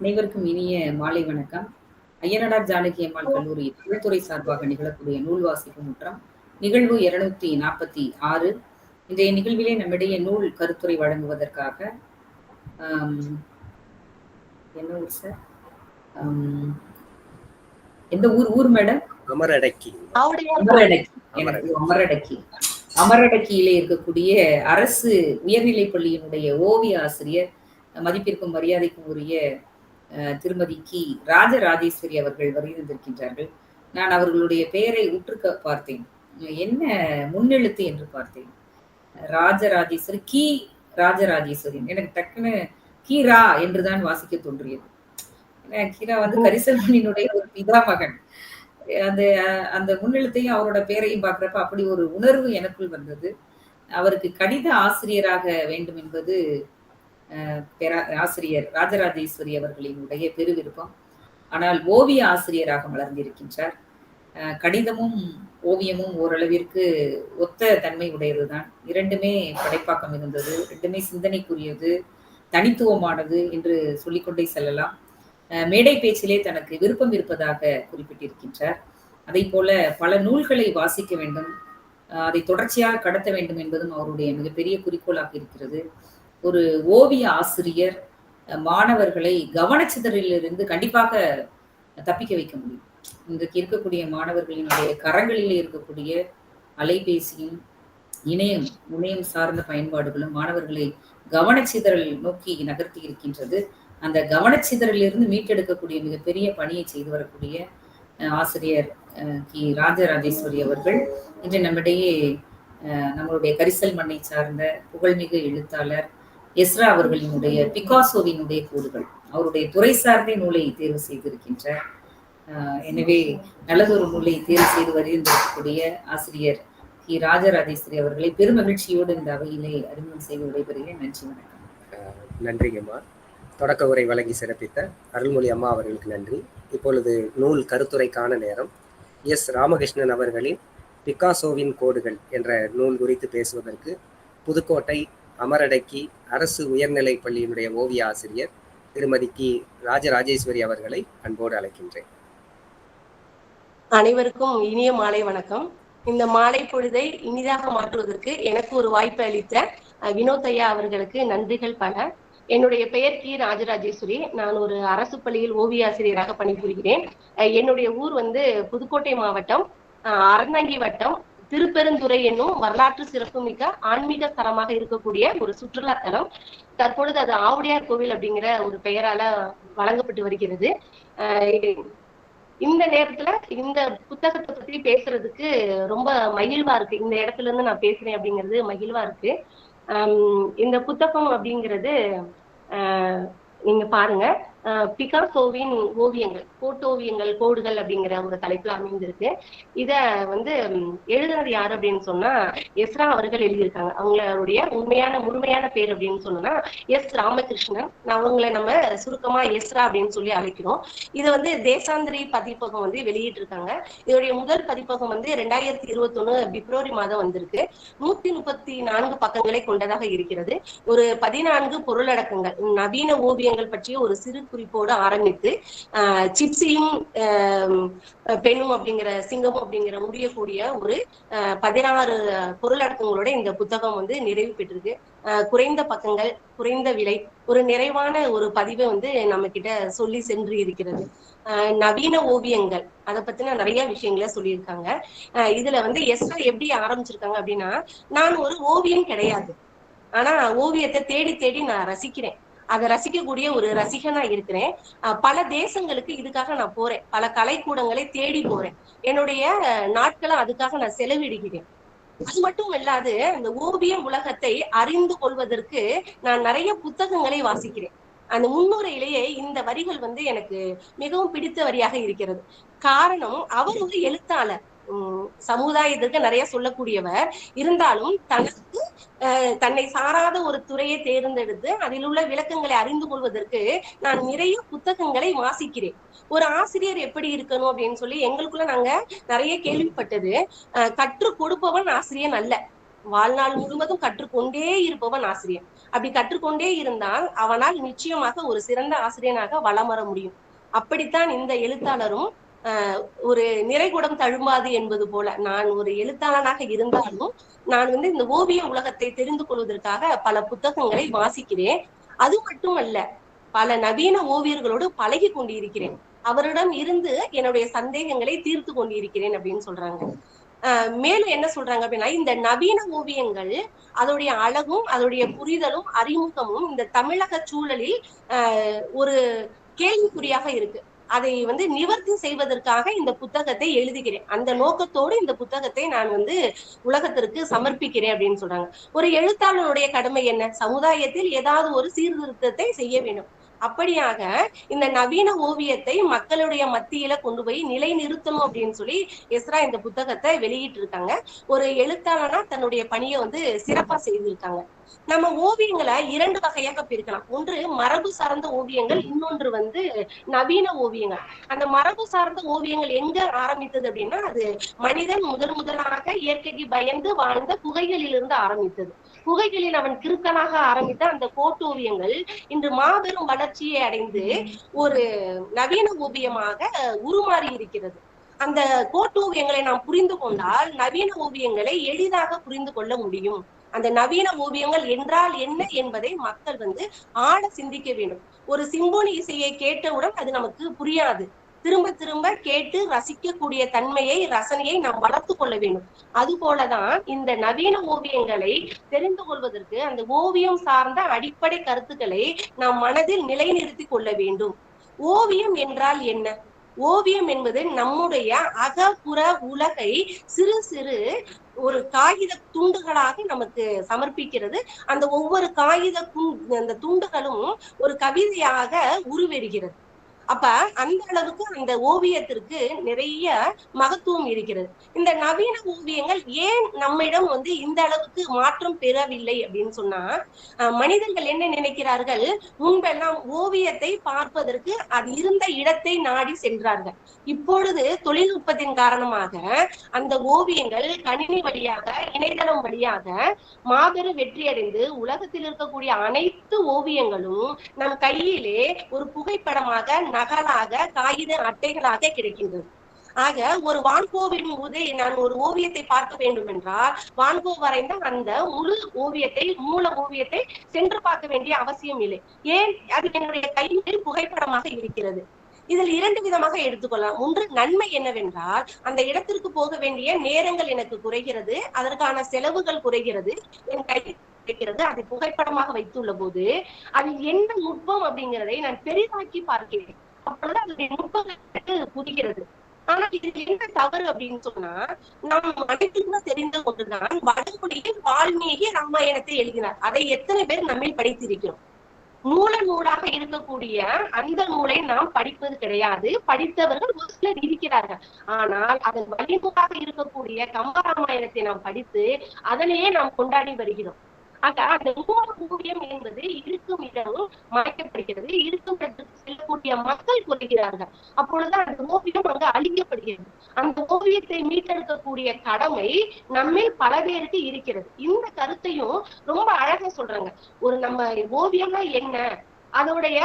அனைவருக்கும் இனிய மாலை வணக்கம். ஐயனடார் ஜானகி அம்மாள் கல்லூரி தொழில்துறை சார்பாக நிகழக்கூடிய நூல் வாசிப்பு முற்றம் நிகழ்வு இருநூத்தி நாற்பத்தி ஆறு. இன்றைய நிகழ்விலே நம்மிடையே நூல் கருத்துரை வழங்குவதற்காக என்ன ஊர் சார்? எந்த ஊர் ஊர் மேடம்? அமரடக்கி. அமரடக்கி. அமரடக்கி. அமரடக்கியிலே இருக்கக்கூடிய அரசு உயர்நிலைப் பள்ளியினுடைய ஓவிய ஆசிரியர் மதிப்பிற்கும் மரியாதைக்கும் உரிய திருமதி கி. ராஜராஜேஸ்வரி அவர்கள் வருகின்றிருக்கின்றார்கள் நான் அவர்களுடைய பெயரை உற்றுக்க பார்த்தேன். என்ன முன்னெழுத்து என்று பார்த்தேன். ராஜராஜேஸ்வரி கி. ராஜராஜேஸ்வரி. எனக்கு டக்குன்னு கீரா என்றுதான் வாசிக்க தோன்றியது. ஏன்னா, கீரா வந்து கரிசல்மணியினுடைய ஒரு பிதா மகன் அந்த அந்த முன்னெழுத்தையும் அவரோட பேரையும் பார்க்குறப்ப அப்படி ஒரு உணர்வு எனக்குள் வந்தது. அவருக்கு கணித ஆசிரியராக வேண்டும் என்பது ஆசிரியர் ராஜராஜேஸ்வரி அவர்களினுடைய பெருவிருப்பம். ஆனால் ஓவிய ஆசிரியராக மலர்ந்திருக்கின்றார் அஹ், கணிதமும் ஓவியமும் ஓரளவிற்கு ஒத்த தன்மை உடையதுதான் இரண்டுமே படைப்பாக்கம் இருந்தது ரெண்டுமே சிந்தனைக்குரியது தனித்துவமானது என்று சொல்லிக்கொண்டே செல்லலாம். அஹ், மேடை பேச்சிலே தனக்கு விருப்பம் இருப்பதாக குறிப்பிட்டிருக்கின்றார். அதை போல பல நூல்களை வாசிக்க வேண்டும் அதை தொடர்ச்சியாக கடத்த வேண்டும் என்பதும் அவருடைய மிகப்பெரிய குறிக்கோளாக இருக்கிறது. ஒரு ஓவிய ஆசிரியர் மாணவர்களை கவனச்சிதறிலிருந்து கண்டிப்பாக தப்பிக்க வைக்க முடியும். இன்றைக்கு இருக்கக்கூடிய மாணவர்களினுடைய கரங்களில் இருக்கக்கூடிய அலைபேசியும் இணையம் இணையம் சார்ந்த பயன்பாடுகளும் மாணவர்களை கவனச்சிதறல் நோக்கி நகர்த்தி இருக்கின்றது. அந்த கவனச்சிதறிலிருந்து மீட்டெடுக்கக்கூடிய மிகப்பெரிய பணியை செய்து வரக்கூடிய ஆசிரியர் கி. ராஜராஜேஸ்வரி அவர்கள் இன்று நம்மிடையே நம்மளுடைய கரிசல் மண்ணை சார்ந்த புகழ்மிகு எழுத்தாளர் எஸ்ரா அவர்களினுடைய பிகாசோவினுடைய கூறுகள். அவருடைய துறை சார்ந்த நூலை தேர்வு செய்திருக்கின்ற எனவே நல்லதொரு நூலை தேர்வு செய்து வருகின்றக்கூடிய ஆசிரியர் கி. ராஜராஜேஸ்வரி அவர்களை பெருமகிழ்ச்சியோடு இந்த அவையிலே அறிமுகம் செய்து விடைபெறுகிறேன். நன்றி வணக்கம். நன்றிங்கம்மா தொடக்க உரை வழங்கி சிறப்பித்த அருள்மொழி அம்மா அவர்களுக்கு நன்றி. இப்பொழுது நூல் கருத்துரைக்கான நேரம். எஸ். ராமகிருஷ்ணன் அவர்களின் பிக்காசோவின் கோடுகள் என்ற நூல் குறித்து பேசுவதற்கு புதுக்கோட்டை அமரடக்கி அரசு உயர்நிலை பள்ளியினுடைய ஓவிய ஆசிரியர் திருமதி கி. ராஜராஜேஸ்வரி அவர்களை அன்போடு அழைக்கின்றேன். அனைவருக்கும் இனிய மாலை வணக்கம். இந்த மாலை பொழுதை இனிதாக மாற்றுவதற்கு எனக்கு ஒரு வாய்ப்பு அளித்த வினோத் ஐயா அவர்களுக்கு நன்றிகள் பல. என்னுடைய பெயர் கி. ராஜராஜேஸ்வரி. நான் ஒரு அரசு பள்ளியில் ஓவிய ஆசிரியராக பணிபுரிகிறேன். என்னுடைய ஊர் வந்து புதுக்கோட்டை மாவட்டம் அஹ், அறந்தாங்கி வட்டம். திருப்பெருந்துறை என்னும் வரலாற்று சிறப்புமிக்க ஆன்மீக தலமாக இருக்கக்கூடிய ஒரு சுற்றுலா தலம். தற்பொழுது அது ஆவுடையார் கோவில் அப்படிங்கிற ஒரு பெயரால வழங்கப்பட்டு வருகிறது. இந்த நேரத்துல இந்த புத்தகத்தை பத்தி பேசுறதுக்கு ரொம்ப மகிழ்வா இருக்கு. இந்த இடத்துல இருந்து நான் பேசுறேன் அப்படிங்கிறது மகிழ்வா இருக்கு. இந்த புத்தகம் அப்படிங்கிறது ஆஹ், நீங்க பாருங்க. பிகாசோவின் ஓவியங்கள். கோட்டோவியங்கள் கோடுகள் அப்படிங்கிற ஒரு தலைப்புல அமைந்திருக்கு. இத வந்து எழுதுனது யாரு அப்படின்னு சொன்னா எஸ்ரா அவர்கள் எழுதியிருக்காங்க. அவங்களுடைய உண்மையான முழுமையான பேர் அப்படின்னு சொன்னா எஸ் ராமகிருஷ்ணன். அவங்களை நம்ம சுருக்கமா எஸ்ரா அப்படின்னு சொல்லி அழைக்கிறோம். இது வந்து தேசாந்திரி பதிப்பகம் வந்து வெளியிட்டு இருக்காங்க இதோடைய முதல் பதிப்பகம் வந்து ரெண்டாயிரத்தி இருபத்தி இருபத்தொன்னு பிப்ரவரி மாதம் வந்திருக்கு. நூத்தி முப்பத்தி நான்கு பக்கங்களை கொண்டதாக இருக்கிறது. ஒரு பதினான்கு பொருளடக்கங்கள் நவீன ஓவியங்கள் பற்றிய ஒரு சிறு குறிப்போடு ஆரம்பித்து ஆஹ் சிப்சியும் ஆஹ் பெண்ணும் அப்படிங்கிற சிங்கம் அப்படிங்கிற முடியக்கூடிய ஒரு பதினாறு பொருளடக்கங்களோட இந்த புத்தகம் வந்து நிறைவு பெற்றிருக்கு. ஆஹ் குறைந்த பக்கங்கள் குறைந்த விலை ஒரு நிறைவான ஒரு பதிவை வந்து நம்ம கிட்ட சொல்லி சென்று இருக்கிறது. ஆஹ் நவீன ஓவியங்கள் அதை பத்தின நிறைய விஷயங்களை சொல்லியிருக்காங்க. ஆஹ் இதுல வந்து எஸ்ரா எப்படி ஆரம்பிச்சிருக்காங்க அப்படின்னா நான் ஒரு ஓவியம் கிடையாது. ஆனா ஓவியத்தை தேடி தேடி நான் ரசிக்கிறேன். அதை ரசிக்கக்கூடிய ஒரு ரசிகனா இருக்கிறேன். பல தேசங்களுக்கு இதுக்காக நான் போறேன். பல கலைக்கூடங்களை தேடி போறேன். என்னுடைய நாட்களை அதுக்காக நான் செலவிடுகிறேன். அது மட்டும் இல்லாது அந்த ஓவிய உலகத்தை அறிந்து கொள்வதற்கு நான் நிறைய புத்தகங்களை வாசிக்கிறேன். அந்த முன்னுரையிலேயே இந்த வரிகள் வந்து எனக்கு மிகவும் பிடித்த வரியாக இருக்கிறது. காரணம் அவர் ஒரு எழுத்தாளர். சமுதாயத்திற்கு நிறைய சொல்லக்கூடியவர். இருந்தாலும் தனக்கு தன்னை சாராத ஒரு துறையை தேர்ந்தெடுத்து அதில் உள்ள விளக்கங்களை அறிந்து கொள்வதற்கு நான் நிறைய புத்தகங்களை வாசிக்கிறேன். ஒரு ஆசிரியர் எப்படி இருக்கணும் அப்படின்னு சொல்லி எங்களுக்குள்ள நாங்க நிறைய கேள்விப்பட்டது. கற்றுக் கொடுப்பவன் ஆசிரியன் அல்ல. வாழ்நாள் முழுவதும் கற்றுக்கொண்டே இருப்பவன் ஆசிரியர் அப்படி கற்றுக்கொண்டே இருந்தால் அவனால் நிச்சயமாக ஒரு சிறந்த ஆசிரியனாக வளம் வர முடியும். அப்படித்தான் இந்த எழுத்தாளரும் ஒரு நிறைகுடம் தழும்பாது என்பது போல நான் ஒரு எழுத்தாளனாக இருந்தாலும் நான் வந்து இந்த ஓவிய உலகத்தை தெரிந்து கொள்வதற்காக பல புத்தகங்களை வாசிக்கிறேன். அது மட்டுமல்ல பல நவீன ஓவியர்களோடு பழகி கொண்டிருக்கிறேன். அவரிடம் இருந்து என்னுடைய சந்தேகங்களை தீர்த்து கொண்டிருக்கிறேன் அப்படின்னு சொல்றாங்க. ஆஹ் மேலும் என்ன சொல்றாங்க அப்படின்னா இந்த நவீன ஓவியங்கள் அதோடைய அழகும் அதோடைய புரிதலும் அறிமுகமும் இந்த தமிழக சூழலில் ஆஹ் ஒரு கேள்விக்குறியாக இருக்கு. அதை வந்து நிவர்த்தி செய்வதற்காக இந்த புத்தகத்தை எழுதுகிறேன். அந்த நோக்கத்தோடு இந்த புத்தகத்தை நான் வந்து உலகத்திற்கு சமர்ப்பிக்கிறேன் அப்படின்னு சொல்றாங்க. ஒரு எழுத்தாளருடைய கடமை என்ன? சமுதாயத்தில் ஏதாவது ஒரு சீர்திருத்தத்தை செய்ய வேண்டும். அப்படியாக இந்த நவீன ஓவியத்தை மக்களுடைய மத்தியில கொண்டு போய் நிலை நிறுத்தணும் அப்படின்னு சொல்லி எஸ்ரா இந்த புத்தகத்தை வெளியிட்டு இருக்காங்க ஒரு எழுத்தாளனா தன்னுடைய பணியை வந்து சிறப்பா செய்திருக்காங்க. நம்ம ஓவியங்களை இரண்டு வகையாக பிரிக்கலாம். ஒன்று மரபு சார்ந்த ஓவியங்கள் இன்னொன்று வந்து நவீன ஓவியங்கள். அந்த மரபு சார்ந்த ஓவியங்கள் எங்க ஆரம்பித்தது அப்படின்னா அது மனிதன் முதன் முதலாக இயற்கைக்கு பயந்து வாழ்ந்த குகைகளிலிருந்து ஆரம்பித்தது. குகைகளில் அவன் கிறுக்கனாக ஆரம்பித்த அந்த கோட்டோவியங்கள் இன்று மாபெரும் வளர்ச்சியை அடைந்து ஒரு நவீன ஓவியமாக உருமாறி இருக்கிறது. அந்த கோட்டோவியங்களை நாம் புரிந்து கொண்டால் நவீன ஓவியங்களை எளிதாக புரிந்து கொள்ள முடியும். அந்த நவீன ஓவியங்கள் என்றால் என்ன என்பதை மக்கள் வந்து ஆழ சிந்திக்க வேண்டும். ஒரு சிம்போனி இசையை கேட்டவுடன் அது நமக்கு புரியாது. திரும்ப திரும்ப கேட்டு ரசிக்கக்கூடிய தன்மையை ரசனையை நாம் வளர்த்து கொள்ள வேண்டும். அது போலதான் இந்த நவீன ஓவியங்களை தெரிந்து கொள்வதற்கு அந்த ஓவியம் சார்ந்த அடிப்படை கருத்துக்களை நாம் மனதில் நிலைநிறுத்தி கொள்ள வேண்டும். ஓவியம் என்றால் என்ன? ஓவியம் என்பது நம்முடைய அகப்புற உலகை சிறு சிறு ஒரு காகித துண்டுகளாக நமக்கு சமர்ப்பிக்கிறது. அந்த ஒவ்வொரு காகித அந்த துண்டுகளும் ஒரு கவிதையாக உருவெறுகிறது அப்ப அந்த அளவுக்கு அந்த ஓவியத்திற்கு நிறைய மகத்துவம் இருக்கிறது. இந்த நவீன ஓவியங்கள் ஏன் நம்மிடம் வந்து இந்த அளவுக்கு மாற்றம் பெறவில்லை அப்படின்னு சொன்னா மனிதர்கள் என்ன நினைக்கிறார்கள்? முன்பெல்லாம் ஓவியத்தை பார்ப்பதற்கு அது இருந்த இடத்தை நாடி சென்றார்கள். இப்பொழுது தொழில்நுட்பத்தின் காரணமாக அந்த ஓவியங்கள் கணினி வழியாக இணையதளம் வழியாக மாபெரும் வெற்றி அடைந்து உலகத்தில் இருக்கக்கூடிய அனைத்து ஓவியங்களும் நம் கையிலே ஒரு புகைப்படமாக நகலாக காகித அட்டைகளாக கிடைக்கின்றது ஆக ஒரு வான்கோவின் போது நான் ஒரு ஓவியத்தை பார்க்க வேண்டும் என்றால் வான்கோ வரைந்த அந்த முழு ஓவியத்தை மூல ஓவியத்தை சென்று பார்க்க வேண்டிய அவசியம் இல்லை. ஏன்? அது என்னுடைய கையில் புகைப்படமாக இருக்கிறது. இதில் இரண்டு விதமாக எடுத்துக்கொள்ளலாம். ஒன்று நன்மை என்னவென்றால் அந்த இடத்திற்கு போக வேண்டிய நேரங்கள் எனக்கு குறைகிறது அதற்கான செலவுகள் குறைகிறது என் கையில் கிடைக்கிறது அதை புகைப்படமாக வைத்துள்ள போது அது என்ன நுட்பம் அப்படிங்கிறதை நான் பெரிதாக்கி பார்க்கிறேன். அப்பதான் அதனுடைய நுட்பங்கள் புரிகிறது ஆனா இது என்ன தவறு அப்படின்னு சொன்னா நாம் அனைத்துக்கும் தெரிந்த ஒன்றுதான் வடமொழியில் வால்மீகி ராமாயணத்தை எழுதினார். அதை எத்தனை பேர் நம்மில் படித்திருக்கிறோம்? மூல நூலாக இருக்கக்கூடிய அந்த நூலை நாம் படிப்பது கிடையாது. படித்தவர்கள் ஒரு சிலர் இருக்கிறார்கள். ஆனால் அதன் வழிமுகாக இருக்கக்கூடிய கம்பராமாயணத்தை நாம் படித்து அதனையே நாம் கொண்டாடி வருகிறோம். ஆக அந்த மூல ஓவியம் என்பது இருக்கும் இடமும் மறைக்கப்படுகிறது. இருக்கும் இடத்துக்கு செல்லக்கூடிய மக்கள் குறைகிறார்கள் அப்பொழுது அந்த ஓவியம் அங்கு அழிக்கப்படுகிறது. அந்த ஓவியத்தை மீட்டெடுக்கக்கூடிய கடமை நம்மில் பல பேருக்கு இருக்கிறது. இந்த கருத்தையும் ரொம்ப அழகா சொல்றாங்க. ஒரு நம்ம ஓவியம்னா என்ன? அதோடைய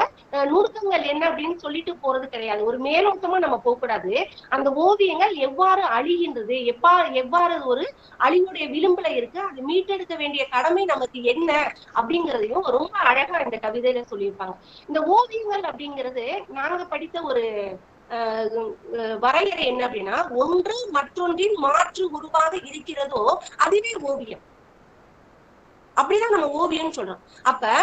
நுணுக்கங்கள் என்ன அப்படின்னு சொல்லிட்டு போறது கிடையாது. ஒரு மேலோட்டமா நம்ம போகக்கூடாது. அந்த ஓவியங்கள் எவ்வாறு அழிகின்றது எப்பா எவ்வாறு ஒரு அழிவுடைய விளிம்புல இருக்கு அது மீட்டெடுக்க வேண்டிய கடமை நமக்கு என்ன அப்படிங்கறதையும் ரொம்ப அழகா இந்த கவிதையில சொல்லியிருப்பாங்க. இந்த ஓவியங்கள் அப்படிங்கிறது நாங்க படித்த ஒரு வரையறை என்ன அப்படின்னா ஒன்று மற்றொன்றின் மாற்று உருவாக இருக்கிறதோ அதுவே ஓவியம். அப்படிதான் நம்ம ஓவியம் சொல்றோம். அப்ப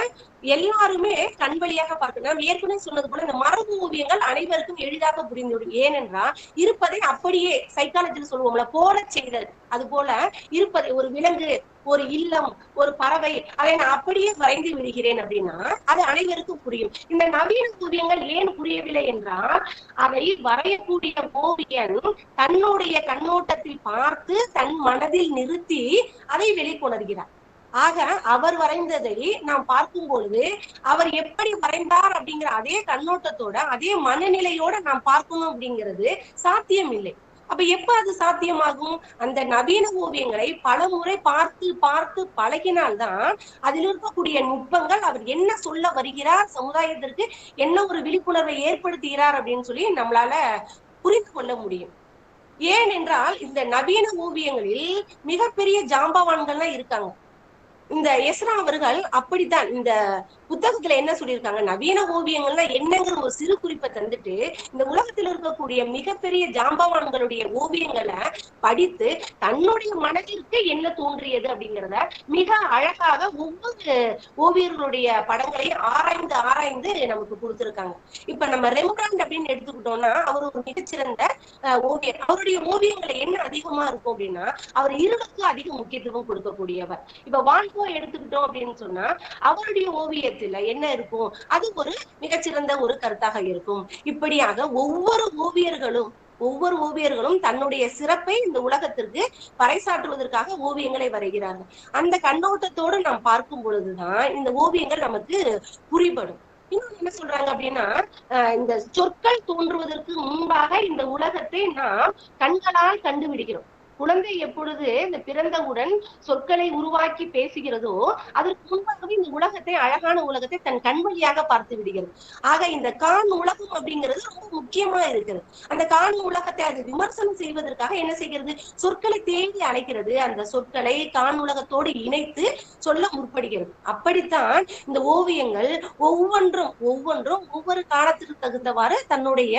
எல்லாருமே கண் வழியாக பார்க்கணும். ஏற்கனவே சொன்னது போல இந்த மரபு ஓவியங்கள் அனைவருக்கும் எளிதாக புரிந்துவிடும். ஏனென்றால் இருப்பதை அப்படியே சைக்காலஜியில் சொல்லுவோம்ல போல செய்தல். அது போல இருப்பதை ஒரு விலங்கு ஒரு இல்லம் ஒரு பறவை அதை நான் அப்படியே வரைந்து விடுகிறேன் அப்படின்னா அது அனைவருக்கும் புரியும். இந்த நவீன ஓவியங்கள் ஏன் புரியவில்லை என்றால் அதை வரையக்கூடிய ஓவியன் தன்னுடைய கண்ணோட்டத்தில் பார்த்து தன் மனதில் நிறுத்தி அதை வெளிக்கொணர்கிறார். ஆக அவர் வரைந்ததை நாம் பார்க்கும் பொழுது அவர் எப்படி வரைந்தார் அப்படிங்கிற அதே கண்ணோட்டத்தோட அதே மனநிலையோட நாம் பார்க்கணும் அப்படிங்கிறது சாத்தியம் இல்லை அப்ப எப்ப அது சாத்தியமாகும்? அந்த நவீன ஓவியங்களை பல முறை பார்த்து பார்த்து பழகினால்தான் அதில் இருக்கக்கூடிய நுட்பங்கள் அவர் என்ன சொல்ல வருகிறார் சமுதாயத்திற்கு என்ன ஒரு விழிப்புணர்வை ஏற்படுத்துகிறார் அப்படின்னு சொல்லி நம்மளால புரிந்து கொள்ள முடியும். ஏனென்றால் இந்த நவீன ஓவியங்களில் மிகப்பெரிய ஜாம்பவான்கள்லாம் இருக்காங்க. இந்த எஸ்ரா அவர்கள் அப்படித்தான். இந்த புத்தகத்துல என்ன சொல்லியிருக்காங்க? நவீன ஓவியங்கள்னா என்னங்கிற ஒரு சிறு குறிப்பை தந்துட்டு இந்த உலகத்தில் இருக்கக்கூடிய மிகப்பெரிய ஜாம்பவான்களுடைய ஓவியங்களை படித்து தன்னுடைய மனதிற்கு என்ன தோன்றியது அப்படிங்கிறத மிக அழகாக ஒவ்வொரு ஓவியர்களுடைய படங்களையும் ஆராய்ந்து ஆராய்ந்து நமக்கு கொடுத்துருக்காங்க. இப்ப நம்ம ரெம்ப்ராண்ட் அப்படின்னு எடுத்துக்கிட்டோம்னா அவர் ஒரு மிகச்சிறந்த ஓவியர். அவருடைய ஓவியங்களை என்ன அதிகமா இருக்கும் அப்படின்னா அவர் இருளுக்கு அதிக முக்கியத்துவம் கொடுக்கக்கூடியவர். இப்ப வான்கோ எடுத்துக்கிட்டோம் அப்படின்னு சொன்னா அவருடைய ஓவியத்துல என்ன இருக்கும்? அது ஒரு மிகச்சிறந்த ஒரு கருத்தாக இருக்கும். இப்படியாக ஒவ்வொரு ஓவியர்களும் ஒவ்வொரு ஓவியர்களும் தன்னுடைய சிறப்பை இந்த உலகத்திற்கு பறைசாற்றுவதற்காக ஓவியங்களை வரைகிறார்கள். அந்த கண்ணோட்டத்தோடு நாம் பார்க்கும் பொழுதுதான் இந்த ஓவியங்கள் நமக்கு புரிபடும். இன்னொன்னு என்ன சொல்றாங்க அப்படின்னா இந்த சொற்கள் தோன்றுவதற்கு முன்பாக இந்த உலகத்தை நாம் கண்களால் கண்டுபிடிக்கிறோம். குழந்தை எப்பொழுது இந்த பிறந்தவுடன் சொற்களை உருவாக்கி பேசுகிறதோ அதற்கு முன்பாகவே இந்த உலகத்தை அழகான உலகத்தை தன் கண் வழியாக பார்த்து விடுகிறது. ஆக இந்த காண் உலகம் அப்படிங்கிறது ரொம்ப முக்கியமா இருக்கிறது. அந்த காண் உலகத்தை அது விமர்சனம் செய்வதற்காக என்ன செய்கிறது? சொற்களை தேடி அழைக்கிறது. அந்த சொற்களை காண் உலகத்தோடு இணைத்து சொல்ல முற்படுகிறது. அப்படித்தான் இந்த ஓவியங்கள் ஒவ்வொன்றும் ஒவ்வொன்றும் ஒவ்வொரு காலத்திற்கு தகுந்தவாறு தன்னுடைய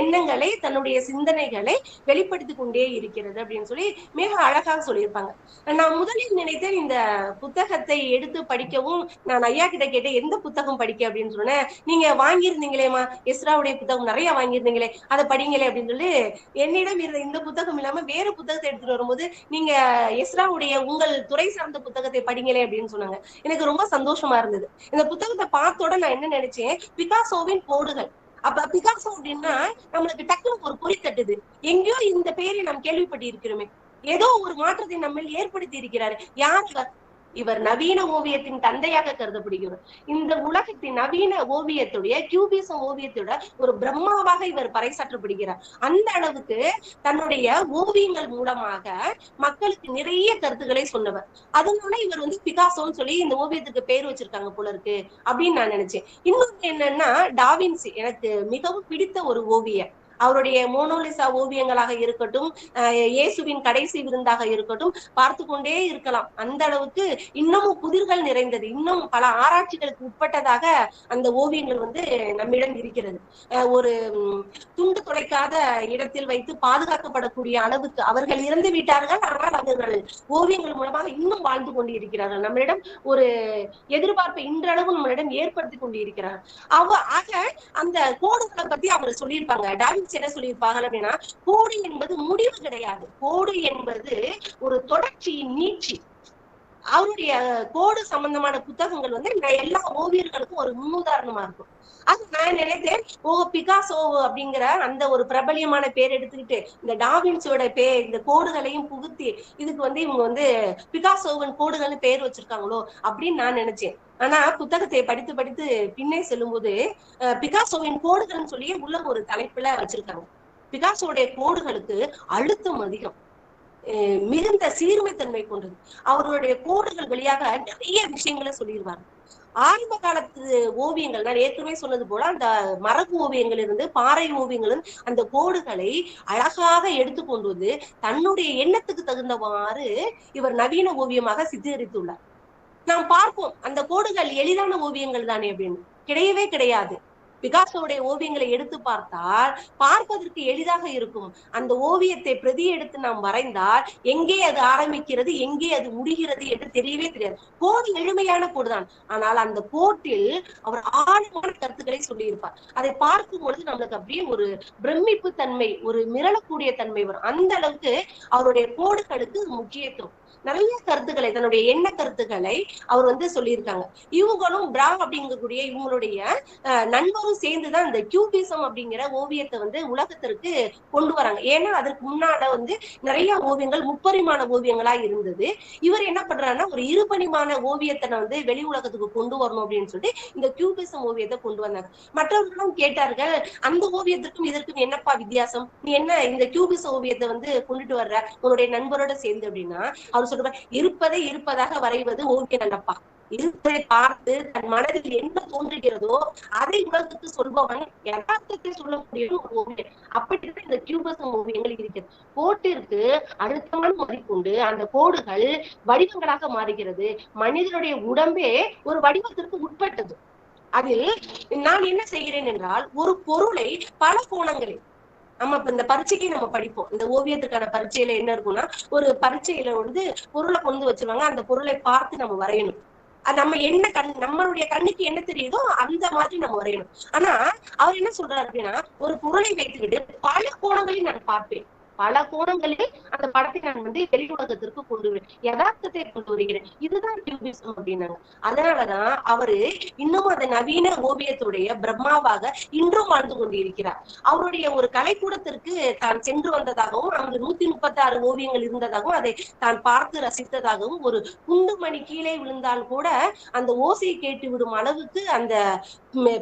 எண்ணங்களை தன்னுடைய சிந்தனைகளை வெளிப்படுத்திக் கொண்டே இருக்கிறது அப்படின்னு சொல்லி மிக அழகாக சொல்லியிருப்பாங்க. நான் முதலில் நினைத்தேன் இந்த புத்தகத்தை எடுத்து படிக்கவும் நான் ஐயா கிட்ட கேட்டேன் எந்த புத்தகம் படிக்க? அப்படின்னு சொன்னேன். நீங்க வாங்கியிருந்தீங்களேமா எஸ்ராவுடைய புத்தகம் நிறைய வாங்கியிருந்தீங்களே. அதை படிங்களே அப்படின்னு சொல்லி என்னிடம் இருந்த இந்த புத்தகம் இல்லாம வேற புத்தகத்தை எடுத்துட்டு வரும்போது நீங்க எஸ்ராவுடைய உங்கள் துறை சார்ந்த புத்தகத்தை படிங்களே அப்படின்னு சொன்னாங்க. எனக்கு ரொம்ப சந்தோஷமா இருந்தது. இந்த புத்தகத்தை பார்த்தோட நான் என்ன நினைச்சேன் பிகாசோவின் கோடுகள் அப்ப பிகாசோ அப்படின்னா நம்மளுக்கு டக்குனு ஒரு பொறி தட்டுது. எங்கேயோ இந்த பெயரை நாம் கேள்விப்பட்டு இருக்கிறோமே ஏதோ ஒரு மாற்றத்தை நம்ம ஏற்படுத்தி இருக்கிறாரு. யார் இவர் நவீன ஓவியத்தின் தந்தையாக கருதப்படுகிறார். இந்த உலகத்தின் நவீன ஓவியத்துடைய கியூபிசம் ஓவியத்தோட ஒரு பிரம்மாவாக இவர் பறைசாற்றப்படுகிறார். அந்த அளவுக்கு தன்னுடைய ஓவியங்கள் மூலமாக மக்களுக்கு நிறைய கருத்துக்களை சொன்னவர். அதனால இவர் வந்து பிகாசோன்னு சொல்லி இந்த ஓவியத்துக்கு பேர் வச்சிருக்காங்க போல இருக்கு அப்படின்னு நான் நினைச்சேன். இன்னொன்று என்னன்னா டாவின்சி எனக்கு மிகவும் பிடித்த ஒரு ஓவியர். அவருடைய மோனோலிசா ஓவியங்களாக இருக்கட்டும் அஹ் இயேசுவின் கடைசி விருந்தாக இருக்கட்டும் பார்த்து கொண்டே இருக்கலாம். அந்த அளவுக்கு இன்னமும் புதிர்கள் நிறைந்தது. இன்னும் பல ஆராய்ச்சிகளுக்கு உட்பட்டதாக அந்த ஓவியங்கள் வந்து நம்மிடம் இருக்கிறது. அஹ் ஒரு துண்டு துடைக்காத இடத்தில் வைத்து பாதுகாக்கப்படக்கூடிய அளவுக்கு அவர்கள் இறந்து விட்டார்கள். ஆனால் அவர்கள் ஓவியங்கள் மூலமாக இன்னும் வாழ்ந்து கொண்டு இருக்கிறார்கள் நம்மளிடம் ஒரு எதிர்பார்ப்பை இன்றளவும் நம்மளிடம் ஏற்படுத்தி கொண்டு இருக்கிறார்கள் அவ ஆக அந்த கோடுகளை பத்தி அவர் சொல்லியிருப்பாங்க. டாவின்ஸ் என்ன சொல்லியிருப்பாங்க அப்படின்னா கோடு என்பது முடிவு கிடையாது. கோடு என்பது ஒரு தொடர்ச்சியின் நீட்சி. அவருடைய கோடு சம்பந்தமான புத்தகங்கள் வந்து எல்லா ஓவியர்களுக்கும் ஒரு முன்னுதாரணமா இருக்கும். அது நான் நினைத்தேன் ஓ பிகாசோ அப்படிங்கிற அந்த ஒரு பிரபலியமான பேர் எடுத்துக்கிட்டு இந்த டாவின்ஸோட பே இந்த கோடுகளையும் புகுத்தி இதுக்கு வந்து இவங்க வந்து பிகாசோவின் கோடுகள்னு பேர் வச்சிருக்காங்களோ அப்படின்னு நான் நினைச்சேன். ஆனா புத்தகத்தை படித்து படித்து பின்னே செல்லும்போது பிகாசோவின் கோடுகள்னு சொல்லி உள்ள ஒரு தலைப்புல வச்சிருக்காங்க. பிகாசோடைய கோடுகளுக்கு அழுத்தம் அதிகம். மிகுந்த சீர்மைத்தன்மை கொண்டது. அவருடைய கோடுகள் வழியாக நிறைய விஷயங்களை சொல்லிடுவார். ஆரம்ப காலத்து ஓவியங்கள் நான் ஏற்கனவே சொன்னது போல அந்த மரபு ஓவியங்கள் இருந்து பாறை ஓவியங்கள் அந்த கோடுகளை அழகாக எடுத்துக்கொண்டு வந்து தன்னுடைய எண்ணத்துக்கு தகுந்தவாறு இவர் நவீன ஓவியமாக சித்தரித்துள்ளார். நாம் பார்ப்போம் அந்த கோடுகள் எளிதான ஓவியங்கள் தானே அப்படின்னு. கிடையவே கிடையாது. பிகாசோடைய ஓவியங்களை எடுத்து பார்த்தால் பார்ப்பதற்கு எளிதாக இருக்கும். அந்த ஓவியத்தை பிரதி எடுத்து நாம் வரைந்தால் எங்கே அது ஆரம்பிக்கிறது எங்கே அது முடிகிறது என்று தெரியவே தெரியாது. கோடு எளிமையான கோடுதான் ஆனால் அந்த கோட்டில் அவர் ஆழமான கருத்துக்களை சொல்லியிருப்பார். அதை பார்க்கும் பொழுது நம்மளுக்கு அப்படியே ஒரு பிரமிப்பு தன்மை ஒரு மிரளக்கூடிய தன்மை வரும். அந்த அளவுக்கு அவருடைய கோடுகளுக்கு முக்கியத்துவம். நிறைய கருத்துக்களை தன்னுடைய எண்ண கருத்துக்களை அவர் வந்து சொல்லியிருக்காங்க. இவங்களும் பிரா அப்படிங்கக்கூடிய இவங்களுடைய நண்பரும் சேர்ந்துதான் இந்த கியூபிசம் அப்படிங்கிற ஓவியத்தை வந்து உலகத்திற்கு கொண்டு வராங்க. ஏன்னா அதற்கு முன்னால வந்து நிறைய ஓவியங்கள் முப்பரிமாண ஓவியங்களா இருந்தது. இவர் என்ன பண்றாருன்னா ஒரு இருபரிமாண ஓவியத்தை வந்து வெளி உலகத்துக்கு கொண்டு வரணும் அப்படின்னு சொல்லிட்டு இந்த கியூபிசம் ஓவியத்தை கொண்டு வந்தாங்க மற்றவர்களும் கேட்டார்கள் அந்த ஓவியத்திற்கும் இதற்கும் என்னப்பா வித்தியாசம்? நீ என்ன இந்த கியூபிச ஓவியத்தை வந்து கொண்டுட்டு வர்ற? உன்னுடைய நண்பரோட சேர்ந்து அப்படின்னா அவர் சொல்லுவார் இருப்பதை இருப்பதாக வரைவது ஓவியம் அல்லப்பா இருப்பதை பார்த்து தன் மனதில் என்ன தோன்றுகிறதோ அதை உலகத்துக்கு சொல்பவன் யதார்த்தத்தை சொல்லக்கூடிய ஒரு ஓவியம் அப்படித்தான் இந்த கியூபசம் ஓவியங்கள் இருக்கிறது. கோட்டிற்கு அழுத்தமான மதிப்புண்டு அந்த கோடுகள் வடிவங்களாக மாறுகிறது. மனிதனுடைய உடம்பே ஒரு வடிவத்திற்கு உட்பட்டது. அதில் நான் என்ன செய்கிறேன் என்றால் ஒரு பொருளை பல கோணங்களில் நம்ம இப்ப இந்த பரீட்சைக்கு நம்ம படிப்போம். இந்த ஓவியத்துக்கான பரீட்சையில என்ன இருக்கும்னா ஒரு பரீட்சையில வந்து பொருளை கொண்டு வச்சிருவாங்க. அந்த பொருளை பார்த்து நம்ம வரையணும். அது நம்ம என்ன கண் நம்மளுடைய கண்ணுக்கு என்ன தெரியுதோ அந்த மாதிரி நம்ம வரையணும். ஆனா அவர் என்ன சொல்றாரு அப்படின்னா ஒரு பொருளை வைத்துக்கிட்டு பல கோணங்களையும் நான் பார்ப்பேன். பல கோணங்களில் அந்த படத்தை நான் வந்து வெளி உலகத்திற்கு கொண்டு யதார்த்தத்தை கொண்டு வருகிறேன். இதுதான் கியூபிசம் அப்படின்னாங்க. அதனாலதான் அவரு இன்னும் அந்த நவீன ஓவியத்துடைய பிரம்மாவாக இன்றும் வாழ்ந்து கொண்டிருக்கிறார். அவருடைய ஒரு கலைக்கூடத்திற்கு தான் சென்று வந்ததாகவும் அங்கு நூத்தி முப்பத்தி ஆறு ஓவியங்கள் இருந்ததாகவும் அதை தான் பார்த்து ரசித்ததாகவும் ஒரு குண்டு மணி கீழே விழுந்தால் கூட அந்த ஓசையை கேட்டு விடும் அளவுக்கு அந்த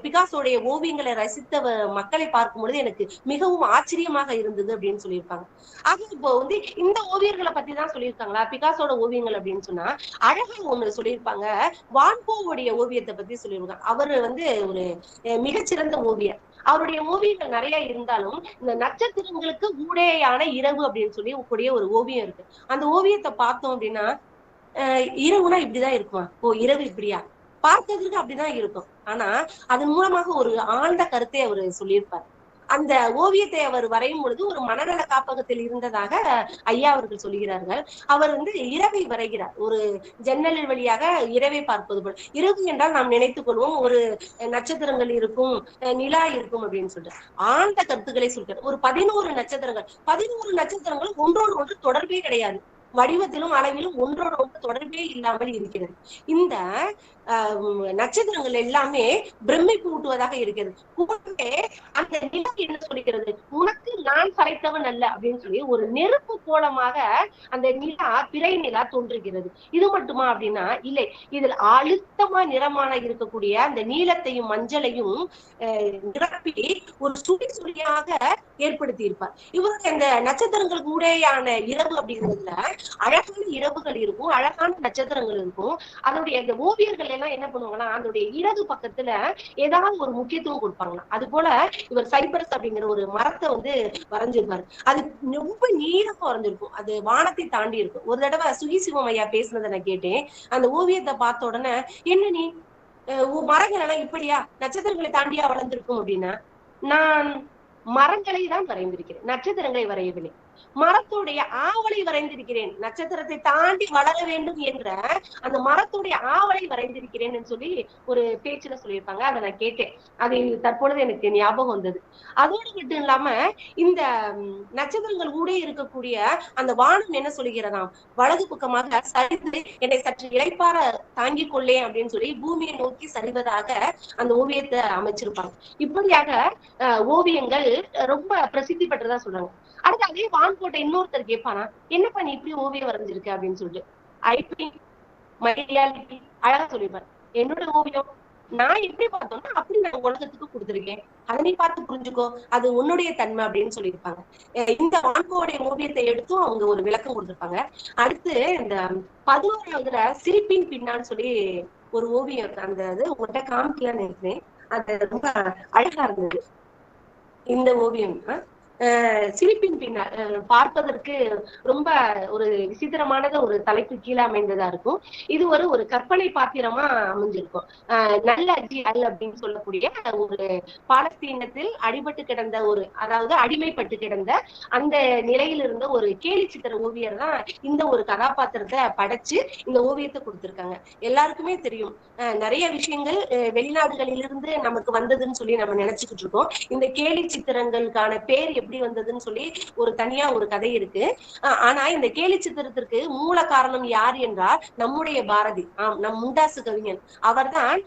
பிகாசோடைய ஓவியங்களை ரசித்த வ- மக்களை பார்க்கும் பொழுது எனக்கு மிகவும் ஆச்சரியமாக இருந்தது அப்படின்னு சொல்லியிருப்பாங்க. ஆக இப்போ வந்து இந்த ஓவியர்களை பத்தி தான் சொல்லியிருக்காங்களா? பிகாசோட ஓவியங்கள் அப்படின்னு சொன்னா அழகா ஒண்ணு சொல்லியிருப்பாங்க. வான்போவுடைய ஓவியத்தை பத்தி சொல்லியிருக்காங்க. அவரு வந்து ஒரு மிகச்சிறந்த ஓவியர். அவருடைய ஓவியங்கள் நிறைய இருந்தாலும் இந்த நட்சத்திரங்களுக்கு ஊடேயான இரவு அப்படின்னு சொல்லி கூடிய ஒரு ஓவியம் இருக்கு. அந்த ஓவியத்தை பார்த்தோம் அப்படின்னா அஹ் இரவுனா இப்படிதான் இருக்குமா? ஓ இரவு இப்படியா? பார்த்ததற்கு அப்படிதான் இருக்கும். ஆனா அதன் மூலமாக ஒரு ஆழ்ந்த கருத்தை அவர் சொல்லியிருப்பார். அந்த ஓவியத்தை அவர் வரையும் பொழுது ஒரு மனநல காப்பகத்தில் இருந்ததாக ஐயா அவர்கள் சொல்கிறார்கள் அவர் வந்து இரவை வரைகிறார். ஒரு ஜன்னல் வழியாக இரவை பார்ப்பது போல். இரவு என்றால் நாம் நினைத்துக் கொள்வோம் ஒரு நட்சத்திரங்கள் இருக்கும் அஹ் நிலா இருக்கும் அப்படின்னு சொல்லிட்டு ஆழ்ந்த கருத்துக்களை சொல்கிறார். ஒரு பதினோரு நட்சத்திரங்கள். பதினோரு நட்சத்திரங்கள் ஒன்றோடு ஒன்று தொடர்பே கிடையாது. வடிவத்திலும் அளவிலும் ஒன்றோடு ஒன்று தொடர்பே இல்லாமல் இருக்கிறது. இந்த நட்சத்திரங்கள் எல்லாமே பிரமிப்பு ஊட்டுவதாக இருக்கிறது. கூடவே அந்த நிலா என்ன சொல்கிறது? உனக்கு நான் படைத்தவன் அல்ல அப்படின்னு சொல்லி ஒரு நெருப்பு கோலமாக அந்த நிலா பிறை நிலா தோன்றுகிறது. இது மட்டுமா அப்படின்னா இல்லை இதில் அழுத்தமா நிறமான இருக்கக்கூடிய அந்த நீலத்தையும் மஞ்சளையும் ஆஹ் நிரப்பி ஒரு சுழி சுழியாக ஏற்படுத்தி இருப்பார் இவருடைய அந்த நட்சத்திரங்களுக்கு உடையான இரவு அப்படிங்கிறதுல அழகான இரவுகள் இருக்கும் அழகான நட்சத்திரங்கள் இருக்கும். அதனுடைய அந்த ஓவியர்கள் எல்லாம் என்ன பண்ணுவாங்கன்னா அதனுடைய இடது பக்கத்துல ஏதாவது ஒரு முக்கியத்துவம் கொடுப்பாங்களாம் அது போல இவர் சைபரஸ் அப்படிங்கிற ஒரு மரத்தை வந்து வரைஞ்சிருப்பாரு. அது ரொம்ப நீளமா வரைஞ்சிருக்கும். அது வானத்தை தாண்டி இருக்கும். ஒரு தடவை சுகி சிவம் ஐயா பேசுனதை நான் கேட்டேன். அந்த ஓவியத்தை பார்த்த உடனே என்ன நீ? மரங்கள் எல்லாம் இப்படியா? நட்சத்திரங்களை தாண்டியா வளர்ந்திருக்கும்? அப்படின்னா நான் மரங்களை தான் வரைந்திருக்கிறேன். நட்சத்திரங்களை வரையவில்லை. மரத்துடைய ஆவலை வரைந்திருக்கிறேன். நட்சத்திரத்தை தாண்டி வளர வேண்டும் என்ற அந்த மரத்துடைய ஆவலை வரைந்திருக்கிறேன் சொல்லி ஒரு பேச்சுல சொல்லியிருப்பாங்க. அதை நான் கேட்டேன். அது தற்பொழுது எனக்கு ஞாபகம் வந்தது. அதோடு மட்டும் இல்லாம இந்த நட்சத்திரங்கள் கூட இருக்கக்கூடிய அந்த வானம் என்ன சொல்லுகிறதாம்? வலது பக்கமாக சரிந்து என்னை சற்று இழைப்பார தாங்கிக் கொள்ளேன் அப்படின்னு சொல்லி பூமியை நோக்கி சரிவதாக அந்த ஓவியத்தை அமைச்சிருப்பாங்க. இப்படியாக ஓவியங்கள் ரொம்ப பிரசித்தி பெற்றதா சொல்றாங்க. அடுத்து அதே வான்கோட்டை இன்னொருத்தர் கேட்பானா என்னப்பா நீ இப்படி ஓவியம் வரைஞ்சிருக்க? அப்படின்னு சொல்லிட்டு. ஐபி மை ரியாலிட்டி அழகா சொல்லிருப்பாரு என்னோட ஓவியம் நான் எப்படி பார்த்தோம்னா அப்படி நான் உலகத்துக்கு கொடுத்துருக்கேன். அதை நீ பார்த்து புரிஞ்சுக்கோ. அது உன்னுடைய தன்மை அப்படின்னு சொல்லியிருப்பாங்க. இந்த வான்கோடைய ஓவியத்தை எடுத்தும் அவங்க ஒரு விளக்கம் கொடுத்துருப்பாங்க. அடுத்து இந்த பதினோராவதுல சிரிப்பின் பின்னான்னு சொல்லி ஒரு ஓவியம் இருக்கு. அந்த இது உங்கள்கிட்ட காமிக்கலாம்னு நினைக்கிறேன். அது ரொம்ப அழகா இருந்தது. இந்த ஓவியம் ஆஹ் சிரிப்பின் பின்னால் பார்ப்பதற்கு ரொம்ப ஒரு விசித்திரமானத ஒரு தலைப்பு கீழே அமைந்ததா இருக்கும். இது ஒரு ஒரு கற்பனை பாத்திரமா அமைஞ்சிருக்கும். நல்ல அஜி அல் அப்படின்னு சொல்லக்கூடிய ஒரு பாலஸ்தீனத்தில் அடிபட்டு கிடந்த ஒரு அதாவது அடிமைப்பட்டு கிடந்த அந்த நிலையில் இருந்த ஒரு கேலி சித்திர ஓவியர் தான் இந்த ஒரு கதாபாத்திரத்தை படைச்சு இந்த ஓவியத்தை கொடுத்திருக்காங்க. எல்லாருக்குமே தெரியும். நிறைய விஷயங்கள் வெளிநாடுகளிலிருந்து நமக்கு வந்ததுன்னு சொல்லி நம்ம நினைச்சுக்கிட்டு இருக்கோம். இந்த கேலி சித்திரங்களுக்கான பேர் எப்படி வந்ததுன்னு சொல்லி ஒரு தனியா ஒரு கதை இருக்கு. ஆனா இந்த கேலி சித்திரத்திற்கு மூல காரணம் யார் என்றால் நம்முடைய பாரதி. ஆம் நம் முண்டாசு கவிஞன் அவர்தான்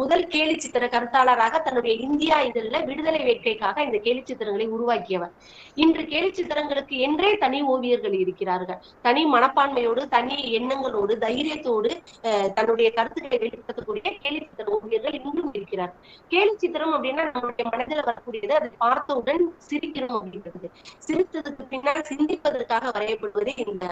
முதல் கேலி சித்திர கருத்தாளராக தன்னுடைய இந்தியா இதழில் விடுதலை வேட்கைக்காக இந்த கேலி சித்திரங்களை உருவாக்கியவர். இன்று கேலி சித்திரங்களுக்கு என்றே தனி ஓவியர்கள் இருக்கிறார்கள். தனி மனப்பான்மையோடு தனி எண்ணங்களோடு தைரியத்தோடு தன்னுடைய கருத்துக்களை வெளிப்படுத்தக்கூடிய கேலி சித்திர ஓவியர்கள் இன்றும் இருக்கிறார் கேலி சித்திரம் அப்படின்னா நம்மளுடைய மனதில் வரக்கூடியது அதை பார்த்தவுடன் சிரிக்கிறோம். அப்படின்றது. சிரித்ததுக்கு பின்னால் சிந்திப்பதற்காக வரையப்படுவது இந்த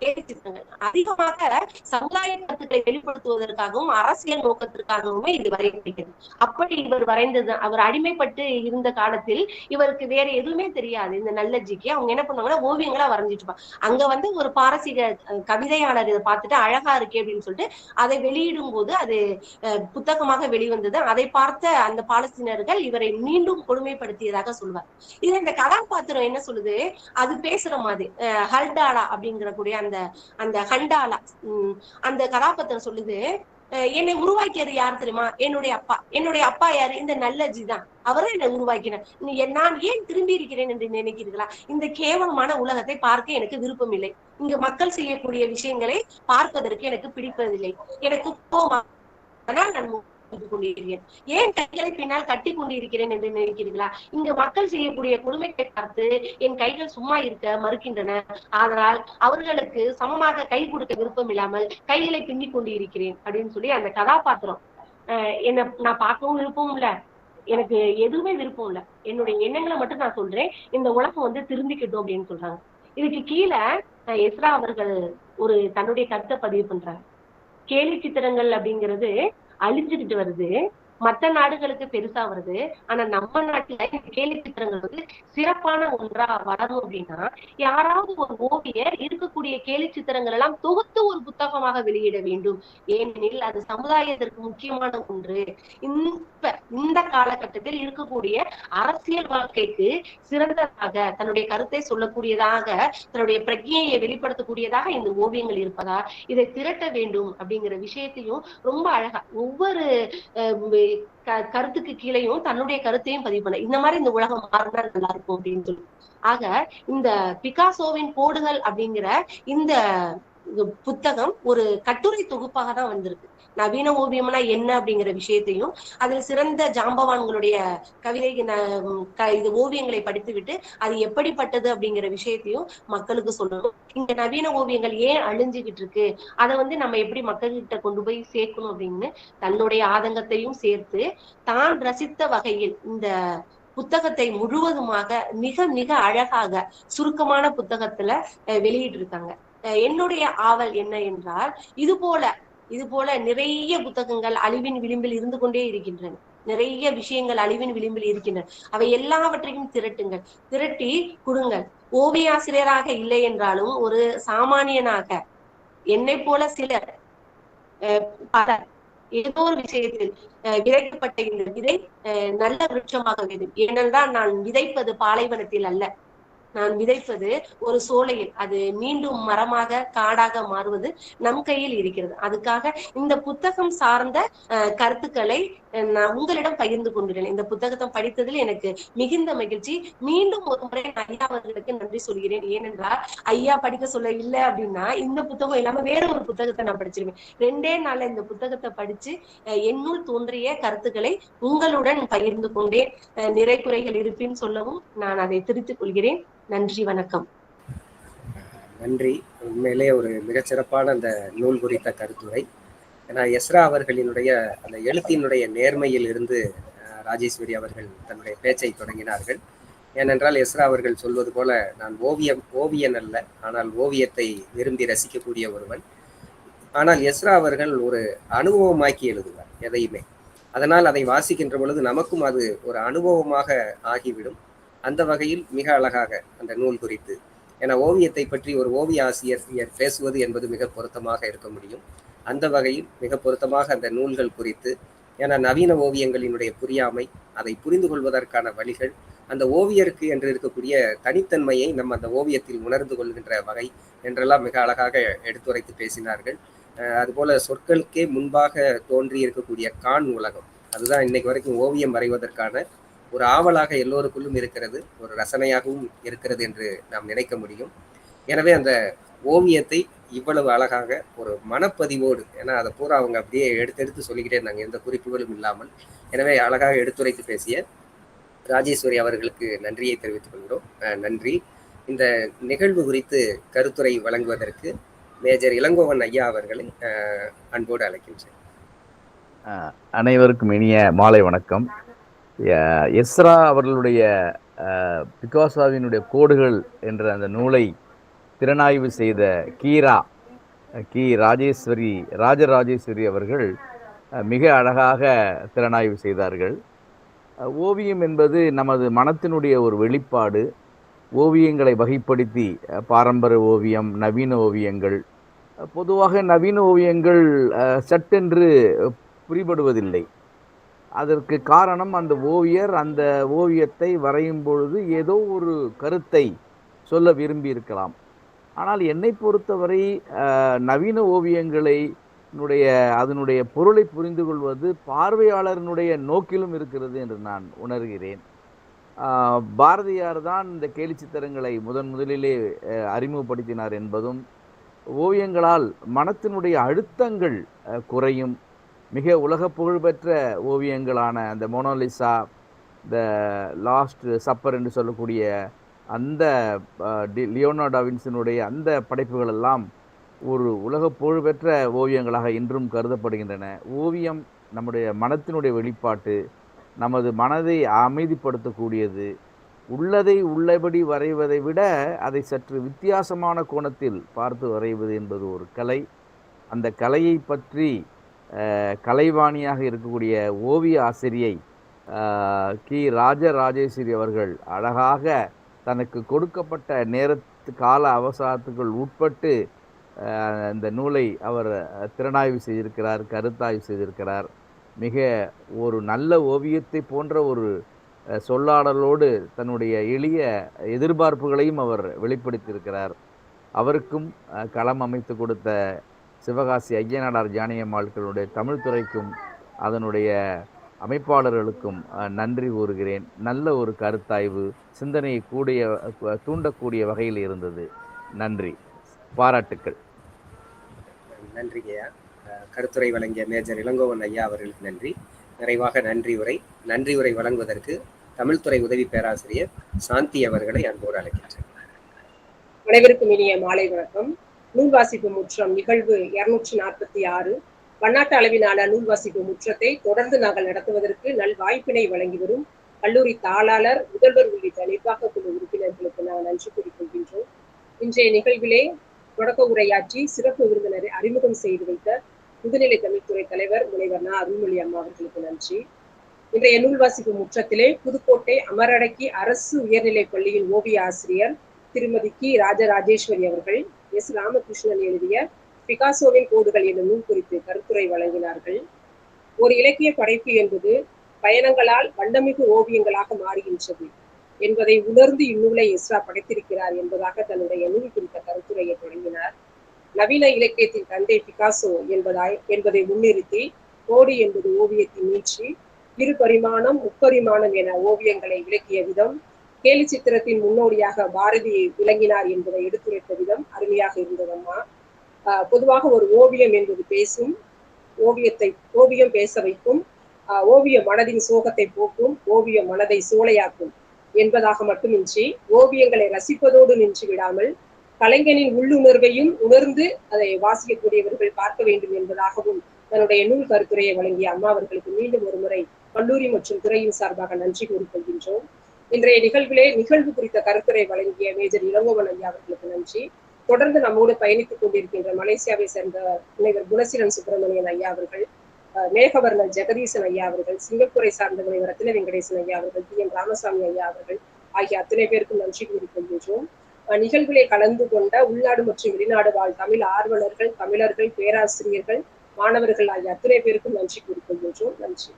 கேலி சித்திரங்கள் அதிகமாக சமுதாய கருத்துக்களை வெளிப்படுத்துவதற்காகவும் அரசியல் நோக்கத்திற்காகவுமே இது வரையப்படுகிறது. அப்படி இவர் வரைந்தது அவர் அடிமைப்பட்டு இருந்த காலத்தில் இவருக்கு வேற எதுவுமே தெரியாது. இந்த நல்லஜிக்கு அவங்க என்ன பண்ணுவாங்கன்னா ஓவியங்களா வரைஞ்சிட்டு இருப்பாங்க. அங்க வந்து ஒரு பாரசீக கவிதையாளர் இதை பார்த்துட்டு அழகா இருக்கே அப்படின்னு சொல்லிட்டு அதை வெளியிடும் போது அது புத்தகமாக வெளிவந்தது. அதை பார்த்த அந்த பாலஸ்தீனர்கள் இவரை மீண்டும் கொடுமைப்படுத்தியதாக சொல்வார். இதுல இந்த கதாபாத்திரம் என்ன சொல்லுது? அது பேசுற மாதிரி ஹல்டாலா அப்படிங்கிற கூடிய அந்த அந்த ஹண்டாலா அந்த கதாபாத்திரம் சொல்லுது என்னை உருவாக்கியது யார் தெரியுமா? என்னுடைய அப்பா. என்னுடைய அப்பா யாரு? இந்த நல்ல ஜிதான் அவரும் என்னை உருவாக்கினார். நான் ஏன் திரும்பி இருக்கிறேன் என்று நினைக்கிறீர்களா? இந்த கேவலமான உலகத்தை பார்க்க எனக்கு விருப்பம் இல்லை. இங்க மக்கள் செய்யக்கூடிய விஷயங்களை பார்ப்பதற்கு எனக்கு பிடிப்பதில்லை. எனக்கு கோபம். ஆனால் நான் கொண்டிருக்கிறேன். ஏன் கைகளை பின்னால் கட்டி கொண்டிருக்கிறேன் என்று நினைக்கிறீர்களா? இங்கு மக்கள் செய்யக்கூடிய கொடுமைகளை பார்த்து என் கைகள் சும்மா இருக்க மறுக்கின்றன. ஆதலால் அவர்களுக்கு சமமாக கை கொடுக்க விருப்பம் இல்லாமல் கைகளை பின்னிக் கொண்டு இருக்கிறேன் அப்படின்னு சொல்லி அந்த கதாபாத்திரம் அஹ் என்ன நான் பார்க்கவும் விருப்பம் இல்ல. எனக்கு எதுவுமே விருப்பம் இல்ல. என்னுடைய எண்ணங்களை மட்டும் நான் சொல்றேன். இந்த உலகம் வந்து திருந்திக்கிட்டோம் அப்படின்னு சொல்றாங்க. இதுக்கு கீழே எஸ்ரா அவர்கள் ஒரு தன்னுடைய கருத்தை பதிவு பண்றாங்க. கேலி சித்திரங்கள் அப்படிங்கிறது அழிஞ்சுக்கிட்டு வருது. மத்த நாடுகளுக்கு பெருசா வருது. ஆனா நம்ம நாட்டுல இந்த கேலி சித்திரங்கள் வந்து சிறப்பான ஒன்றா வளரும் அப்படின்னா யாராவது ஒரு ஓவியர் இருக்கக்கூடிய கேலி சித்திரங்கள் எல்லாம் தொகுத்து ஒரு புத்தகமாக வெளியிட வேண்டும். ஏனெனில் அது சமுதாயத்திற்கு முக்கியமான ஒன்று. இந்த இந்த காலகட்டத்தில் இருக்கக்கூடிய அரசியல் வாழ்க்கைக்கு சிறந்ததாக தன்னுடைய கருத்தை சொல்லக்கூடியதாக தன்னுடைய பிரஜையை வெளிப்படுத்தக்கூடியதாக இந்த ஓவியங்கள் இருப்பதா இதை திரட்ட வேண்டும் அப்படிங்கிற விஷயத்தையும் ரொம்ப அழகா ஒவ்வொரு கருத்துக்கு கீழேயும் தன்னுடைய கருத்தையும் பதிவு பண்ண. இந்த மாதிரி இந்த உலகம் மாறினா நல்லா இருக்கும் அப்படின்னு சொல்லி. ஆக இந்த பிகாசோவின் கோடுகள் அப்படிங்கிற இந்த புத்தகம் ஒரு கட்டுரை தொகுப்பாக தான் வந்திருக்கு. நவீன ஓவியம்னா என்ன அப்படிங்கிற விஷயத்தையும் அதில் சிறந்த ஜாம்பவான்களுடைய கவிதை இது ஓவியங்களை படித்துவிட்டு அது எப்படிப்பட்டது அப்படிங்கிற விஷயத்தையும் மக்களுக்கு சொல்லணும். இந்த நவீன ஓவியங்கள் ஏன் அழிஞ்சுகிட்டு இருக்கு? அதை வந்து நம்ம எப்படி மக்கள்கிட்ட கொண்டு போய் சேர்க்கணும் அப்படின்னு தன்னுடைய ஆதங்கத்தையும் சேர்த்து தான் ரசித்த வகையில் இந்த புத்தகத்தை முழுவதுமாக மிக மிக அழகாக சுருக்கமான புத்தகத்துல வெளியிட்டிருக்காங்க. வெளியிட்டு இருக்காங்க என்னுடைய ஆவல் என்ன என்றால் இது போல இது போல நிறைய புத்தகங்கள் அழிவின் விளிம்பில் இருந்து கொண்டே இருக்கின்றன. நிறைய விஷயங்கள் அழிவின் விளிம்பில் இருக்கின்றன. அவை எல்லாவற்றையும் திரட்டுங்கள். திரட்டி கொடுங்கள். ஓவியாசிரியராக இல்லை என்றாலும் ஒரு சாமானியனாக என்னை போல சிலர் பலர் ஏதோ ஒரு விஷயத்தில் விதைக்கப்பட்ட இந்த விதை நல்ல விருட்சமாக வேண்டும் ஏனென்றால் நான் விதைப்பது பாலைவனத்தில் அல்ல. நான் விதைப்பது ஒரு சோலையில் அது மீண்டும் மரமாக காடாக மாறுவது நம் கையில் இருக்கிறது. அதுக்காக இந்த புத்தகம் சார்ந்த கருத்துக்களை நான் உங்களிடம் பகிர்ந்து கொண்டுள்ளேன். இந்த புத்தகத்தை படித்ததில் எனக்கு மிகுந்த மகிழ்ச்சி. மீண்டும் ஒரு முறை நான் ஐயா அவர்களுக்கு நன்றி சொல்கிறேன். ஏனென்றால் ஐயா படிக்க சொல்ல இல்லை அப்படின்னா இந்த புத்தகம் இல்லாம வேற ஒரு புத்தகத்தை நான் படிச்சிருவேன். ரெண்டே நாள்ல இந்த புத்தகத்தை படிச்சு அஹ், என்னுள் தோன்றிய கருத்துக்களை உங்களுடன் பகிர்ந்து கொண்டேன். நிறை குறைகள் இருப்பின் சொல்லவும் நான் அதை திருத்திக் கொள்கிறேன். நன்றி வணக்கம். நன்றி. உண்மையிலே ஒரு மிகச்சிறப்பான அந்த நூல் குறித்த கருத்துரை. ஏன்னா எஸ்ரா அவர்களினுடைய அந்த எழுத்தினுடைய நேர்மையில் இருந்து ராஜேஸ்வரி அவர்கள் தன்னுடைய பேச்சை தொடங்கினார்கள். ஏனென்றால் எஸ்ரா அவர்கள் சொல்வது போல நான் ஓவியம் ஓவியன் அல்ல ஆனால் ஓவியத்தை விரும்பி ரசிக்கக்கூடிய ஒருவன். ஆனால் எஸ்ரா அவர்கள் ஒரு அனுபவமாக்கி எழுதுவார் எதையுமே. அதனால் அதை வாசிக்கின்ற பொழுது நமக்கும் அது ஒரு அனுபவமாக ஆகிவிடும். அந்த வகையில் மிக அழகாக அந்த நூல் குறித்து ஏன்னா ஓவியத்தை பற்றி ஒரு ஓவிய ஆசிரியர் பேசுவது என்பது மிக பொருத்தமாக இருக்க முடியும். அந்த வகையில் மிக பொருத்தமாக அந்த நூல்கள் குறித்து ஏன்னா நவீன ஓவியங்களினுடைய புரியாமை அதை புரிந்து கொள்வதற்கான வழிகள் அந்த ஓவியருக்கு என்று இருக்கக்கூடிய தனித்தன்மையை நம்ம அந்த ஓவியத்தில் உணர்ந்து கொள்கின்ற வகை என்றெல்லாம் மிக அழகாக எடுத்துரைத்து பேசினார்கள். அதுபோல சொற்களுக்கே முன்பாக தோன்றி இருக்கக்கூடிய கான் உலகம் அதுதான் இன்னைக்கு வரைக்கும் ஓவியம் வரைவதற்கான ஒரு ஆவலாக எல்லோருக்குள்ளும் இருக்கிறது ஒரு ரசனையாகவும் இருக்கிறது என்று நாம் நினைக்க முடியும். எனவே அந்த ஓவியத்தை இவ்வளவு அழகாக ஒரு மனப்பதிவோடு ஏன்னா அதை பூரா அவங்க அப்படியே எடுத்து எடுத்து சொல்லிக்கிட்டே இருந்தாங்க. எந்த குறிப்புகளும் இல்லாமல். எனவே அழகாக எடுத்துரைத்து பேசிய ராஜேஸ்வரி அவர்களுக்கு நன்றியை தெரிவித்துக் கொள்கிறோம். நன்றி. இந்த நிகழ்வு குறித்து கருத்துரை வழங்குவதற்கு மேஜர் இளங்கோவன் ஐயா அவர்களை அன்போடு அழைக்கின்றேன். அனைவருக்கும் இனிய மாலை வணக்கம். எஸ்ரா அவர்களுடைய பிகாசாவினுடைய கோடுகள் என்ற அந்த நூலை திறனாய்வு செய்த கீரா கி. ராஜேஸ்வரி ராஜராஜேஸ்வரி அவர்கள் மிக அழகாக திறனாய்வு செய்தார்கள். ஓவியம் என்பது நமது மனத்தினுடைய ஒரு வெளிப்பாடு. ஓவியங்களை வகைப்படுத்தி பாரம்பரிய ஓவியம் நவீன ஓவியங்கள். பொதுவாக நவீன ஓவியங்கள் சட்டென்று புரிபடுவதில்லை. அதற்கு காரணம் அந்த ஓவியர் அந்த ஓவியத்தை வரையும் பொழுது ஏதோ ஒரு கருத்தை சொல்ல விரும்பியிருக்கலாம். ஆனால் என்னை பொறுத்தவரை நவீன ஓவியங்களை னுடைய அதனுடைய பொருளை புரிந்து கொள்வது பார்வையாளரினுடைய நோக்கிலும் இருக்கிறது என்று நான் உணர்கிறேன். பாரதியார் தான் இந்த கேலி சித்திரங்களை முதன் முதலிலே அறிமுகப்படுத்தினார் என்பதும் ஓவியங்களால் மனத்தினுடைய அழுத்தங்கள் குறையும். மிக உலக புகழ்பெற்ற ஓவியங்களான அந்த மோனோலிசா த லாஸ்ட் சப்பர் என்று சொல்லக்கூடிய அந்த டி- லியோனா டாவின்ஸினுடைய அந்த படைப்புகள் எல்லாம் ஒரு உலக புகழ்பெற்ற ஓவியங்களாக இன்றும் கருதப்படுகின்றன. ஓவியம் நம்முடைய மனத்தினுடைய வெளிப்பாட்டு நமது மனதை அமைதிப்படுத்தக்கூடியது உள்ளதை உள்ளபடி வரைவதை விட அதை சற்று வித்தியாசமான கோணத்தில் பார்த்து வரைவது என்பது ஒரு கலை. அந்த கலையை பற்றி கலைவாணியாக இருக்கக்கூடிய ஓவிய ஆசிரியை கி. ராஜராஜேஸ்வரி அவர்கள் அழகாக தனக்கு கொடுக்கப்பட்ட நேரத்து கால அவசரத்துக்குள் உட்பட்டு இந்த நூலை அவர் திறனாய்வு செய்திருக்கிறார் கருத்தாய்வு செய்திருக்கிறார். மிக ஒரு நல்ல ஓவியத்தை போன்ற ஒரு சொல்லாடலோடு தன்னுடைய எளிய எதிர்பார்ப்புகளையும் அவர் வெளிப்படுத்தியிருக்கிறார். அவருக்கும் களம் அமைத்து கொடுத்த சிவகாசி ஐயனாடார் ஜானியம்மாள்களுடைய தமிழ் துறைக்கும் அதனுடைய அமைப்பாளர்களுக்கும் நன்றி கூறுகிறேன். நல்ல ஒரு கருத்தாய்வு சிந்தனையை கூடிய தூண்டக்கூடிய வகையில் இருந்தது. நன்றி. பாராட்டுக்கள். நன்றி ஐயா. கருத்துரை வழங்கிய மேஜர் இளங்கோவன் ஐயா அவர்களுக்கு நன்றி. நிறைவாக நன்றி உரை. நன்றி உரை வழங்குவதற்கு தமிழ்துறை உதவி பேராசிரியர் சாந்தி அவர்களை அன்போடு அழைக்கின்றேன். அனைவருக்கும் இனிய மாலை வணக்கம். நூல் வாசிப்பு முற்றம் நிகழ்வு இருநூற்றி நாற்பத்தி ஆறு. பன்னாட்டு அளவிலான நூல் வாசிப்பு முற்றத்தை தொடர்ந்து நாங்கள் நடத்துவதற்கு நல் வாய்ப்பினை வழங்கி வரும் கல்லூரி தாளாளர் முதல்வர் உள்ளிட்ட நிர்வாக குழு உறுப்பினர்களுக்கு நாங்கள் நன்றி கூறிக்கொள்கின்றோம் இன்றைய நிகழ்விலே தொடக்க உரையாற்றி சிறப்பு விருந்தினரை அறிமுகம் செய்து வைத்த முதுநிலை தமிழ்துறை தலைவர் முனைவர் நா. அருள்மொழி அம்மா அவர்களுக்கு நன்றி. இன்றைய நூல் வாசிப்பு முற்றத்திலே புதுக்கோட்டை அமரடக்கி அரசு உயர்நிலைப் பள்ளியின் ஓவிய ஆசிரியர் திருமதி கி. ராஜராஜேஸ்வரி அவர்கள் எஸ். ராமகிருஷ்ணன் எழுதிய பிகாசோவின் கோடுகள் என்னும் நூல் குறித்து கருத்துரை வழங்கினார்கள். ஒரு இலக்கிய படைப்பு என்பது பயணங்களால் வண்ணமிகு ஓவியங்களாக மாறுகின்றது என்பதை உணர்ந்து இந்நூலை இஸ்ரா படைத்திருக்கிறார் என்பதாக தன்னுடைய நூல் குறித்த கருத்துரையை தொடங்கினார். நவீன இலக்கியத்தின் தந்தை பிகாசோ என்பதாய் என்பதை முன்னிறுத்தி கோடு என்பது ஓவியத்தின் நீட்சி இரு பரிமாணம் முப்பரிமாணம் என ஓவியங்களை விளக்கிய விதம் கேலி சித்திரத்தின் முன்னோடியாக பாரதி விளங்கினார் என்பதை எடுத்துரைத்த விதம் அருமையாக இருந்ததம்மா. பொதுவாக ஒரு ஓவியம் என்பது பேசும் ஓவியத்தை ஓவியம் பேச வைக்கும் ஓவிய மனதின் சோகத்தை போக்கும் ஓவிய மனதை சூளையாக்கும் என்பதாக மட்டுமின்றி ஓவியங்களை ரசிப்பதோடு நின்று விடாமல் கலைஞனின் உள்ளுணர்வையும் உணர்ந்து அதை வாசிக்கக்கூடியவர்கள் பார்க்க வேண்டும் என்பதாகவும் தன்னுடைய நூல் கருத்துரையை வழங்கிய அம்மா அவர்களுக்கு மீண்டும் ஒரு முறை கல்லூரி மற்றும் துறையின் சார்பாக நன்றி கூறிக்கொள்கின்றோம். இன்றைய நிகழ்விலே நிகழ்வு குறித்த கருத்துரை வழங்கிய மேஜர் இளங்கோவன் ஐயா அவர்களுக்கு நன்றி. தொடர்ந்து நம்மோடு பயணித்துக் கொண்டிருக்கின்ற மலேசியாவை சேர்ந்த முனைவர் குணசீலன் சுப்பிரமணியன் ஐயா அவர்கள் அஹ், மேகவர்ணன் ஜெகதீசன் ஐயா அவர்கள் சிங்கப்பூரை சார்ந்த முனைவர் ரத்தின வெங்கடேசன் ஐயா அவர்கள் டி என் ராமசாமி ஐயா அவர்கள் ஆகிய அத்தனை பேருக்கும் நன்றி கூறிக்கொள்கின்றோம் அஹ், நிகழ்விலே கலந்து கொண்ட உள்நாடு மற்றும் வெளிநாடு வாழ் தமிழ் ஆர்வலர்கள் தமிழர்கள் பேராசிரியர்கள் மாணவர்கள் ஆகிய அத்தனை பேருக்கும் நன்றி கூறிக்கொள்கின்றோம். நன்றி.